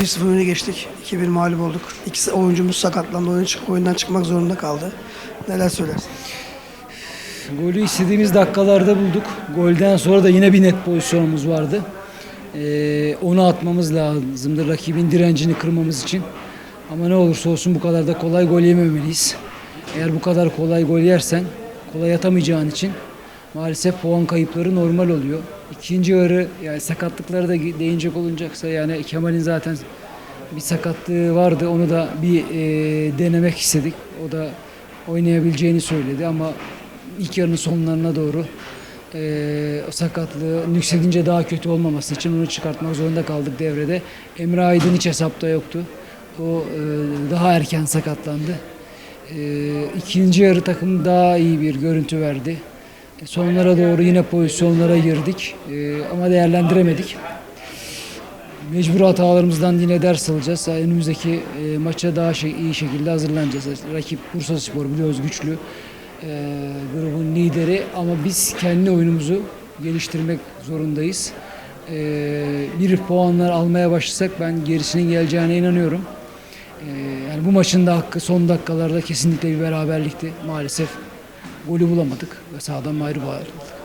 1-0 öne geçtik. 2-1 mağlup olduk. İkisi oyuncumuz sakatlandı. Oyun çık oyundan çıkmak zorunda kaldı. Neler söylersin? Golü istediğimiz dakikalarda bulduk. Golden sonra da yine bir net pozisyonumuz vardı. Ee, onu atmamız lazımdı rakibin direncini kırmamız için. Ama ne olursa olsun bu kadar da kolay gol yememeliyiz. Eğer bu kadar kolay gol yersen kolay atamayacağın için maalesef puan kayıpları normal oluyor. İkinci yarı yani sakatlıkları da değinecek olunacaksa yani Kemal'in zaten bir sakatlığı vardı. Onu da bir e, denemek istedik. O da oynayabileceğini söyledi ama ilk yarının sonlarına doğru e, o sakatlığı yükselince daha kötü olmaması için onu çıkartmak zorunda kaldık devrede. Emre Aydın hiç hesapta yoktu. O e, daha erken sakatlandı. E, ikinci yarı takım daha iyi bir görüntü verdi. Sonlara doğru yine pozisyonlara girdik E, ama değerlendiremedik. Mecbur hatalarımızdan yine ders alacağız. Önümüzdeki e, maça daha şey, iyi şekilde hazırlanacağız. Rakip Bursa Spor biliyoruz güçlü. E, grubun lideri ama biz kendi oyunumuzu geliştirmek zorundayız. E, bir puanlar almaya başlasak ben gerisinin geleceğine inanıyorum. E, yani bu maçın da hakkı son dakikalarda kesinlikle bir beraberlikti. Maalesef golü bulamadık ve sahadan ayrı ayrıldık.